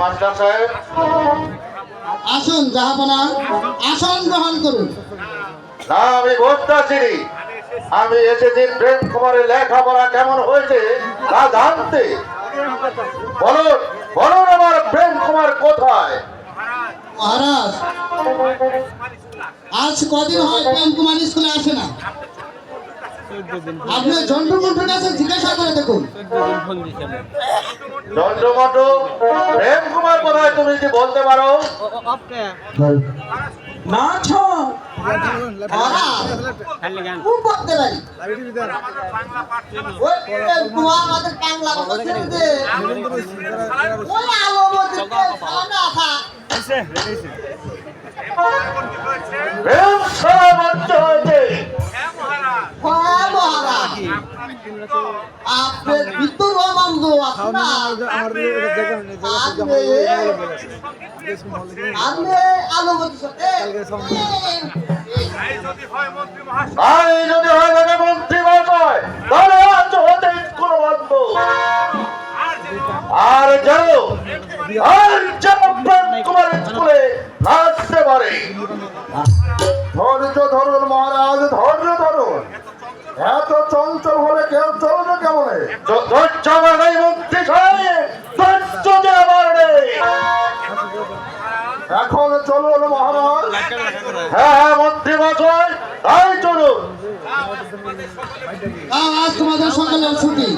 Master জাহাপনা। আসন গ্রহণ করুন। না আমি আসিনি আমি এসেছি প্রেম কুমারের লেখাপড়া কেমন হয়েছে তা জানতে। বলুন বলুন আমার প্রেম কুমার কোথায়? মহারাজ আজ কদিন হয় প্রেম কুমার স্কুলে আসে না? আপনি ঝন্টু মন্টুর কাছে জিজ্ঞাসা করে দেখুন। চন্দ্রমন্টু প্রেম কুমার কোথায় তুমি কি বলতে পারো? না ছ ওই প্রেম কুমার আপনার ভিতর আনন্দ আছে না আপনি আলোমতির সাথে আর এই যদি হয় থাকে মন্ত্রী মহাশয় তাহলে আজ হতে কোনো বন্ধ আর জানো আর যেন প্রেম কুমার স্কুলে নাচতে পারে ধৈর্য ধরুন মহারাজ ধৈর্য ধরুন এত কেউ চলবে কেমনে? ধৈর্য মন্ত্রী সাহেব ধৈর্য যে আমার নেই এখন চলুন মহারাজ। হ্যাঁ হ্যাঁ মন্ত্রী মহাশয় তাই চলুন। আ- আজ তোমাদের সকলের ছুটি।